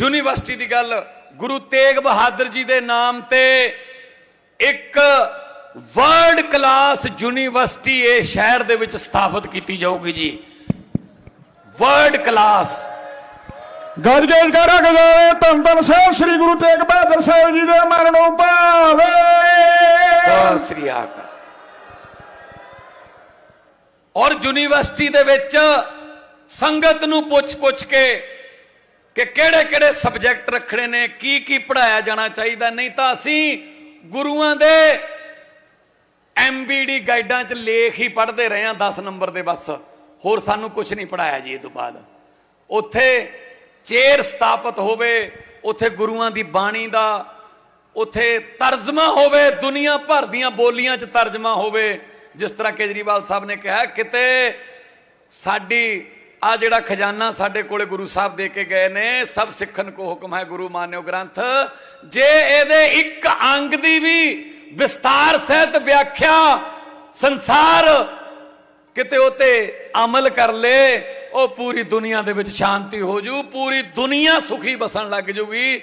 University ਦੀ ਗੱਲ ਗੁਰੂ ਤੇਗ ਬਹਾਦਰ ਜੀ ਦੇ ਨਾਮ ਤੇ ਇੱਕ ਵਰਲਡ ਕਲਾਸ ਯੂਨੀਵਰਸਿਟੀ ਇਹ ਸ਼ਹਿਰ ਦੇ ਵਿੱਚ ਸਥਾਪਿਤ ਕੀਤੀ ਜਾਊਗੀ ਜੀ। ਵਰਲਡ ਕਲਾਸ ਗੱਜ ਗੱਜ ਕਰਾ ਗਜਾਵੇ ਧੰਨ ਧੰਨ ਸਾਹਿਬ ਸ੍ਰੀ ਗੁਰੂ ਤੇਗ ਬਹਾਦਰ ਸਾਹਿਬ ਜੀ ਦੇ ਮਰਨੋਂ ਭਾਵੇ। ਸਤਿ ਸ੍ਰੀ ਅਕਾਲ। ਔਰ ਯੂਨੀਵਰਸਿਟੀ ਦੇ ਵਿੱਚ ਸੰਗਤ ਨੂੰ ਪੁੱਛ-ਪੁੱਛ ਕੇ ਕਿ ਕਿਹੜੇ-ਕਿਹੜੇ ਸਬਜੈਕਟ ਰੱਖਣੇ ਨੇ, ਕੀ ਕੀ ਪੜਾਇਆ ਜਾਣਾ ਚਾਹੀਦਾ, ਨਹੀਂ ਤਾਂ ਅਸੀਂ ਗੁਰੂਆਂ ਦੇ ਐਮਬੀਡੀ ਗਾਈਡਾਂ 'ਚ ਲੇਖ ਹੀ ਪੜ੍ਹਦੇ ਰਹੇ ਹਾਂ 10 ਨੰਬਰ ਦੇ ਬਸ। ਹੋਰ ਸਾਨੂੰ ਕੁਝ ਨਹੀਂ ਪੜਾਇਆ ਜੀ ਇਹ ਤੋਂ ਬਾਅਦ। ਉੱਥੇ ਚੇਅਰ ਸਥਾਪਿਤ ਹੋਵੇ, ਉੱਥੇ ਗੁਰੂਆਂ ਦੀ ਬਾਣੀ ਦਾ, ਉੱਥੇ ਤਰਜਮਾ ਹੋਵੇ, ਦੁਨੀਆ ਭਰ ਦੀਆਂ ਬੋਲੀਆਂ 'ਚ ਤਰਜਮਾ ਹੋਵੇ। ਜਿਸ ਤਰ੍ਹਾਂ ਕੇਜਰੀਵਾਲ ਸਾਹਿਬ ਨੇ ਕਿਹਾ, ਕਿਤੇ ਸਾਡੀ ਆ ਜਿਹੜਾ ਖਜ਼ਾਨਾ ਸਾਡੇ ਕੋਲੇ ਗੁਰੂ ਸਾਹਿਬ ਦੇ ਕੇ ਗਏ ਨੇ, ਸਭ ਸਿੱਖਣ ਕੋ ਹੁਕਮ ਹੈ ਗੁਰੂ ਮਾਨਿਓ ਗ੍ਰੰਥ। ਜੇ ਇਹਦੇ ਇੱਕ ਅੰਗ ਦੀ ਵੀ ਵਿਸਤਾਰ ਸਹਿਤ ਵਿਆਖਿਆ ਸੰਸਾਰ ਕਿਤੇ ਉਤੇ ਅਮਲ ਕਰ ਲੇ, ਉਹ ਪੂਰੀ ਦੁਨੀਆ ਦੇ ਵਿੱਚ ਸ਼ਾਂਤੀ ਹੋ ਜੂ, ਪੂਰੀ ਦੁਨੀਆ ਸੁਖੀ ਬਸਣ ਲੱਗ ਜੂਗੀ।